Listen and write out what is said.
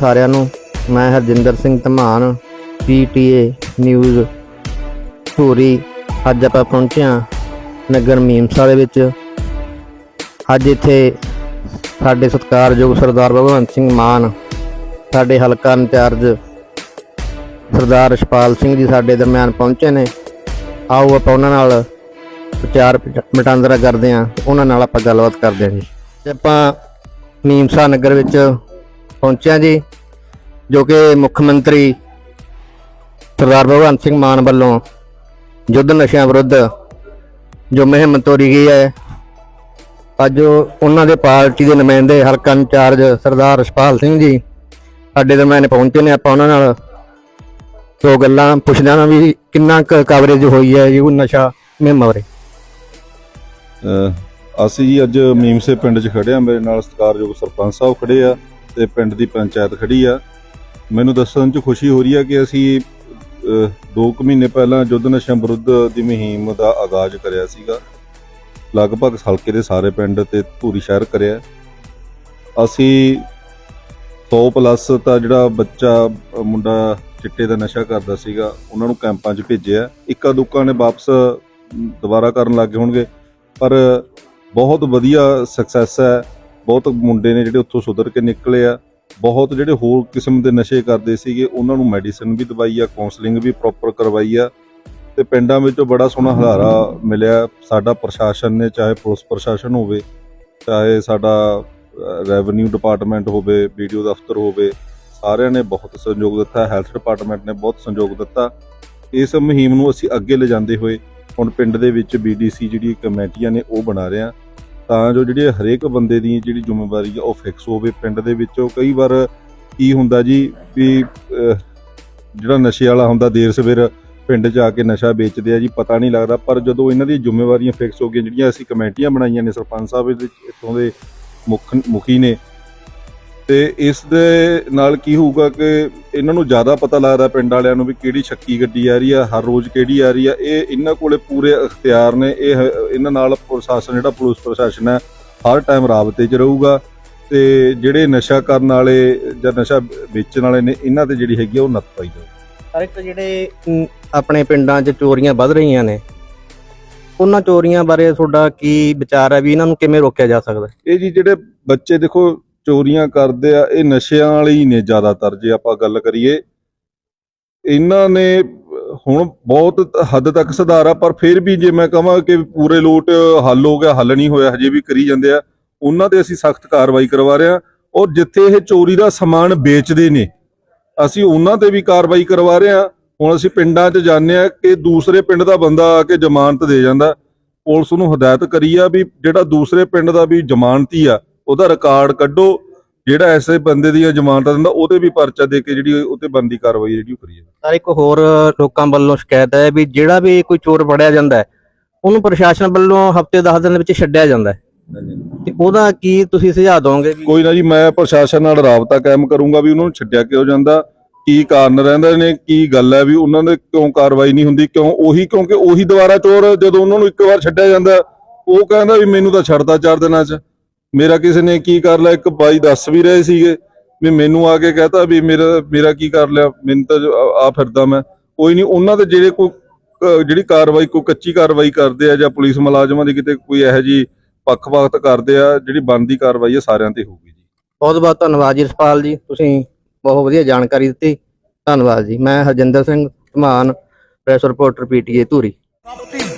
ਸਾਰਿਆਂ ਨੂੰ, ਮੈਂ ਹਰਜਿੰਦਰ ਸਿੰਘ ਧਮਾਨ, ਪੀਟੀਏ ਨਿਊਜ਼। ਧੂਰੀ, ਅੱਜ ਆਪਾਂ ਪਹੁੰਚੇ ਹਾਂ ਨਗਰ ਮੀਮਸਾ ਦੇ ਵਿੱਚ। ਅੱਜ ਇੱਥੇ ਸਾਡੇ ਸਤਿਕਾਰਯੋਗ ਸਰਦਾਰ ਭਗਵੰਤ ਸਿੰਘ ਮਾਨ, ਸਾਡੇ ਹਲਕਾ ਇੰਚਾਰਜ ਸਰਦਾਰ ਰਛਪਾਲ ਸਿੰਘ ਜੀ ਸਾਡੇ ਦਰਮਿਆਨ ਪਹੁੰਚੇ ਨੇ। ਆਓ ਆਪਾਂ ਉਹਨਾਂ ਨਾਲ ਵਿਚਾਰ ਮਟਾਂਦਰਾ ਕਰਦੇ ਹਾਂ, ਉਹਨਾਂ ਨਾਲ ਆਪਾਂ ਗੱਲਬਾਤ ਕਰਦੇ ਹਾਂ ਜੀ। ਆਪਾਂ ਨੀਮਸਾ ਨਗਰ ਵਿੱਚ ਪਹੁੰਚਿਆ ਜੀ। ਜੋ ਕਿ ਮੁੱਖ ਮੰਤਰੀ ਸਰਦਾਰ ਭਗਵੰਤ ਸਿੰਘ ਮਾਨ ਵੱਲੋਂ ਯੁੱਧ ਨਸ਼ਿਆਂ ਵਿਰੁੱਧ ਜੋ ਮੁਹਿੰਮ ਤੋਰੀ ਗਈ ਹੈ, ਅੱਜ ਉਹਨਾਂ ਦੇ ਪਾਰਟੀ ਦੇ ਨੁਮਾਇੰਦੇ ਹਲਕਾ ਇੰਚਾਰਜ ਸਰਦਾਰ ਰਛਪਾਲ ਸਿੰਘ ਜੀ ਸਾਡੇ ਦਰਮਿਆਨ ਪਹੁੰਚੇ ਨੇ, ਆਪਾਂ ਉਹਨਾਂ ਨਾਲ ਦੋ ਗੱਲਾਂ ਪੁੱਛਦੇ ਹਾਂ ਵੀ ਕਿੰਨਾ ਕੁ ਕਵਰੇਜ ਹੋਈ ਹੈ ਜੀ ਨਸ਼ਾ ਮੁਹਿੰਮ ਬਾਰੇ। ਅਸੀਂ ਜੀ ਅੱਜ ਮੀਮਸੇ ਪਿੰਡ 'ਚ ਖੜੇ ਆ ਮੇਰੇ ਨਾਲ ਸਤਿਕਾਰਯੋਗ ਸਰਪੰਚ ਸਾਹਿਬ ਖੜੇ ਆ ਤੇ ਪਿੰਡ ਦੀ ਪੰਚਾਇਤ ਖੜੀ ਆ। ਮੈਨੂੰ ਦੱਸਣ 'ਚ ਖੁਸ਼ੀ ਹੋ ਰਹੀ ਹੈ ਕਿ ਅਸੀਂ 2 ਕੁ ਮਹੀਨੇ ਪਹਿਲਾਂ ਯੁੱਧ ਨਸ਼ਿਆਂ ਵਿਰੁੱਧ ਦੀ ਮੁਹਿੰਮ ਦਾ ਆਗਾਜ਼ ਕਰਿਆ ਸੀਗਾ। ਲਗਭਗ ਹਲਕੇ ਦੇ ਸਾਰੇ ਪਿੰਡ ਤੇ ਧੂਰੀ ਸ਼ਹਿਰ ਕਰਿਆ। ਅਸੀਂ 100 ਪਲੱਸ ਤਾਂ ਜਿਹੜਾ ਬੱਚਾ ਮੁੰਡਾ ਚਿੱਟੇ ਦਾ ਨਸ਼ਾ ਕਰਦਾ ਸੀਗਾ, ਉਹਨਾਂ ਨੂੰ ਕੈਂਪਾਂ 'ਚ ਭੇਜਿਆ। ਇੱਕਾ ਦੁੱਕਾ ਨੇ ਵਾਪਸ ਦੁਬਾਰਾ ਕਰਨ ਲੱਗੇ ਹੋਣਗੇ। ਪਰ ਬਹੁਤ ਵਧੀਆ ਸਕਸੈਸ ਹੈ। ਬਹੁਤ ਮੁੰਡੇ ਨੇ ਜਿਹੜੇ ਉੱਥੋਂ ਸੁਧਰ ਕੇ ਨਿਕਲੇ ਆ। ਬਹੁਤ ਜਿਹੜੇ ਹੋਰ ਕਿਸਮ ਦੇ ਨਸ਼ੇ ਕਰਦੇ ਸੀਗੇ, ਉਹਨਾਂ ਨੂੰ ਮੈਡੀਸਿਨ ਵੀ ਦਵਾਈ ਆ ਕਾਉਂਸਲਿੰਗ ਵੀ ਪ੍ਰੋਪਰ ਕਰਵਾਈ ਆ। ਤੇ ਪਿੰਡਾਂ ਵਿੱਚੋਂ ਬੜਾ ਸੋਹਣਾ ਹਲਾਰਾ ਮਿਲਿਆ। ਸਾਡਾ ਪ੍ਰਸ਼ਾਸਨ ਨੇ, ਚਾਹੇ ਪੁਲਿਸ ਪ੍ਰਸ਼ਾਸਨ ਹੋਵੇ, ਚਾਹੇ ਸਾਡਾ ਰੈਵਨਿਊ ਡਿਪਾਰਟਮੈਂਟ ਹੋਵੇ ਵੀਡੀਓ ਦਫ਼ਤਰ ਹੋਵੇ, ਸਾਰਿਆਂ ਨੇ ਬਹੁਤ ਸਹਿਯੋਗ ਦਿੱਤਾ। ਹੈਲਥ ਡਿਪਾਰਟਮੈਂਟ ਨੇ ਬਹੁਤ ਸਹਿਯੋਗ ਦਿੱਤਾ। ਇਸ ਮੁਹਿੰਮ ਨੂੰ ਅਸੀਂ ਅੱਗੇ ਲਿਜਾਂਦੇ ਹੋਏ ਹੁਣ ਪਿੰਡ ਦੇ ਵਿੱਚ ਬੀਡੀਸੀ ਜਿਹੜੀ ਕਮੇਟੀਆਂ ਨੇ, ਉਹ ਬਣਾ ਰਹੇ ਆ। ਤਾਂ ਜੋ ਜਿਹੜੀ ਹਰੇਕ ਬੰਦੇ ਦੀ ਜਿਹੜੀ ਜ਼ਿੰਮੇਵਾਰੀ ਆ, ਉਹ ਫਿਕਸ ਹੋਵੇ ਪਿੰਡ ਦੇ ਵਿੱਚੋਂ। ਕਈ ਵਾਰ ਕੀ ਹੁੰਦਾ ਜੀ ਵੀ ਜਿਹੜਾ ਨਸ਼ੇ ਵਾਲਾ ਹੁੰਦਾ, ਦੇਰ ਸਵੇਰ ਪਿੰਡ 'ਚ ਆ ਕੇ ਨਸ਼ਾ ਵੇਚਦੇ ਆ ਜੀ, ਪਤਾ ਨਹੀਂ ਲੱਗਦਾ। ਪਰ ਜਦੋਂ ਇਹਨਾਂ ਦੀ ਜ਼ਿੰਮੇਵਾਰੀਆਂ ਫਿਕਸ ਹੋ ਗਈਆਂ, ਜਿਹੜੀਆਂ ਅਸੀਂ ਕਮੇਟੀਆਂ ਬਣਾਈਆਂ ਨੇ, ਸਰਪੰਚ ਸਾਹਿਬ ਇਹਦੇ ਇੱਥੋਂ ਦੇ ਮੁੱਖ ਮੁਖੀ ਨੇ ਤੇ ਇਸ ਦੇ ਨਾਲ ਕੀ ਹੋਊਗਾ ਕਿ ਇਹਨਾਂ ਨੂੰ ਜ਼ਿਆਦਾ ਪਤਾ ਲੱਗਦਾ ਪਿੰਡ ਵਾਲਿਆਂ ਨੂੰ ਵੀ ਕਿਹੜੀ ਛੱਕੀ ਗੱਡੀ ਆ ਰਹੀ ਆ ਹਰ ਰੋਜ਼ ਕਿਹੜੀ ਆ ਰਹੀ ਆ। ਇਹ ਇਹਨਾਂ ਕੋਲੇ ਪੂਰੇ ਅਖਤਿਆਰ ਨੇ। ਇਹ ਇਹਨਾਂ ਨਾਲ ਪ੍ਰਸ਼ਾਸਨ ਜਿਹੜਾ ਪੁਲਿਸ ਪ੍ਰਸ਼ਾਸਨ ਹੈ ਹਰ ਟਾਈਮ ਰਾਬਤੇ 'ਚ ਰਹੂਗਾ ਤੇ ਜਿਹੜੇ ਨਸ਼ਾ ਕਰਨ ਵਾਲੇ ਜਾਂ ਨਸ਼ਾ ਵੇਚਣ ਵਾਲੇ ਨੇ ਇਹਨਾਂ ਤੇ ਜਿਹੜੀ ਹੈਗੀ ਉਹ ਨੱਥ ਪਾਈ ਜਾਊ। ਹਰ ਇੱਕ ਜਿਹੜੇ ਆਪਣੇ ਪਿੰਡਾਂ 'ਚ ਚੋਰੀਆਂ ਵੱਧ ਰਹੀਆਂ ਨੇ ਉਹਨਾਂ ਚੋਰੀਆਂ ਬਾਰੇ ਤੁਹਾਡਾ ਕੀ ਵਿਚਾਰ ਹੈ ਵੀ ਇਹਨਾਂ ਨੂੰ ਕਿਵੇਂ ਰੋਕਿਆ ਜਾ ਸਕਦਾ? ਇਹ ਜੀ ਜਿਹੜੇ ਬੱਚੇ ਦੇਖੋ ਚੋਰੀਆਂ ਕਰਦੇ ਆ, ਇਹ ਨਸ਼ਿਆਂ ਵਾਲੇ ਹੀ ਨੇ ਜ਼ਿਆਦਾਤਰ, ਜੇ ਆਪਾਂ ਗੱਲ ਕਰੀਏ। ਇਹਨਾਂ ਨੇ ਹੁਣ ਬਹੁਤ ਹੱਦ ਤੱਕ ਸੁਧਾਰਾ, ਪਰ ਫਿਰ ਵੀ ਜੇ ਮੈਂ ਕਹਾਂ ਕਿ ਪੂਰੇ ਲੋਟ ਹੱਲ ਹੋ ਗਿਆ, ਹੱਲ ਨਹੀਂ ਹੋਇਆ, ਹਜੇ ਵੀ ਕਰੀ ਜਾਂਦੇ ਆ, ਉਹਨਾਂ ਤੇ ਅਸੀਂ ਸਖਤ ਕਾਰਵਾਈ ਕਰਵਾ ਰਹੇ ਆ। ਔਰ ਜਿੱਥੇ ਇਹ ਚੋਰੀ ਦਾ ਸਮਾਨ ਵੇਚਦੇ ਨੇ, ਅਸੀਂ ਉਹਨਾਂ ਤੇ ਵੀ ਕਾਰਵਾਈ ਕਰਵਾ ਰਹੇ ਆ। ਹੁਣ ਅਸੀਂ ਪਿੰਡਾਂ 'ਚ ਜਾਂਦੇ ਆ ਕਿ ਦੂਸਰੇ ਪਿੰਡ ਦਾ ਬੰਦਾ ਆ ਕੇ ਜ਼ਮਾਨਤ ਦੇ ਜਾਂਦਾ। ਪੁਲਿਸ ਨੂੰ ਹਦਾਇਤ ਕਰੀ ਆ ਵੀ ਜਿਹੜਾ ਦੂਸਰੇ ਪਿੰਡ ਦਾ ਵੀ ਜ਼ਮਾਨਤੀ ਆ ਉਹਦਾ ਰਿਕਾਰਡ ਕੱਢੋ ਜਿਹੜਾ ਐਸੇ ਬੰਦੇ ਦੀਆਂ ਜ਼ਮਾਨਤਾਂ ਦਿੰਦਾ ਉਹਦੇ ਵੀ ਪਰਚਾ ਦੇ ਕੇ ਜਿਹੜੀ ਉਹਤੇ ਬੰਦੀ ਕਾਰਵਾਈ ਜਿਹੜੀ ਉਹ ਕਰੀ ਜਾਂਦੀ। ਸਰ ਇੱਕ ਹੋਰ ਲੋਕਾਂ ਵੱਲੋਂ ਸ਼ਿਕਾਇਤ ਹੈ ਵੀ ਜਿਹੜਾ ਵੀ ਕੋਈ ਚੋਰ ਫੜਿਆ ਜਾਂਦਾ ਹੈ ਉਹਨੂੰ ਪ੍ਰਸ਼ਾਸਨ ਵੱਲੋਂ ਹਫ਼ਤੇ 10 ਦਿਨ ਵਿੱਚ ਛੱਡਿਆ ਜਾਂਦਾ ਹੈ। ਤੇ ਉਹਦਾ ਕੀ ਤੁਸੀਂ ਸੁਝਾਅ ਦੋਗੇ ਕੋਈ ਨਾ ਜੀ ਮੈਂ ਪ੍ਰਸ਼ਾਸਨ ਨਾਲ ਰਾਬਤਾ ਕਾਇਮ ਕਰੂੰਗਾ ਵੀ ਉਹਨਾਂ ਨੂੰ ਛੱਡਿਆ ਕਿਉਂ ਜਾਂਦਾ ਕੀ ਕਾਰਨ ਰਹਿੰਦੇ ਨੇ ਕੀ ਗੱਲ ਹੈ ਵੀ ਉਹਨਾਂ ਦੇ ਕਿਉਂ ਕਾਰਵਾਈ ਨਹੀਂ ਹੁੰਦੀ ਕਿਉਂ ਉਹੀ ਕਿਉਂਕਿ ਉਹੀ ਦੁਬਾਰਾ ਚੋਰ ਜਦੋਂ ਉਹਨਾਂ ਨੂੰ ਇੱਕ ਵਾਰ ਛੱਡਿਆ ਜਾਂਦਾ ਉਹ ਕਹਿੰਦਾ ਵੀ ਮੈਨੂੰ ਤਾਂ ਛੱਡਦਾ ਚਾਰ ਦਿਨਾਂ 'ਚ। ਮੇਰਾ ਕਿਸੇ ਨੇ ਕੀ ਕਰ ਲਿਆ? ਇੱਕ ਬਾਈ ਦੱਸ ਵੀ ਰਹੇ ਸੀਗੇ ਵੀ ਮੈਨੂੰ ਆ ਕੇ ਕਹਤਾ ਵੀ ਮੇਰਾ ਮੇਰਾ ਕੀ ਕਰ ਲਿਆ? ਮੈਨੂੰ ਤਾਂ ਆ ਫਿਰਦਾ ਮੈਂ। ਕੋਈ ਨਹੀਂ, ਉਹਨਾਂ ਦੇ ਜਿਹੜੇ ਕੋਈ ਜਿਹੜੀ ਕਾਰਵਾਈ, ਕੋਈ ਕੱਚੀ ਕਾਰਵਾਈ ਕਰਦੇ ਆ ਜਾਂ ਪੁਲਿਸ ਮੁਲਾਜ਼ਮਾਂ ਦੀ ਕਿਤੇ ਕੋਈ ਇਹੋ ਜੀ ਪੱਖਪਾਤ ਕਰਦੇ ਆ, ਜਿਹੜੀ ਬਣਦੀ ਕਾਰਵਾਈ ਆ ਸਾਰਿਆਂ ਤੇ ਹੋਊਗੀ ਜੀ। ਬਹੁਤ ਬਹੁਤ ਧੰਨਵਾਦ ਜੀ ਰਸਪਾਲ ਜੀ। ਤੁਸੀਂ ਬਹੁਤ ਵਧੀਆ ਜਾਣਕਾਰੀ ਦਿੱਤੀ। ਧੰਨਵਾਦ ਜੀ। ਮੈਂ Harjinder Singh Dhaman press reporter PTA Dhuri.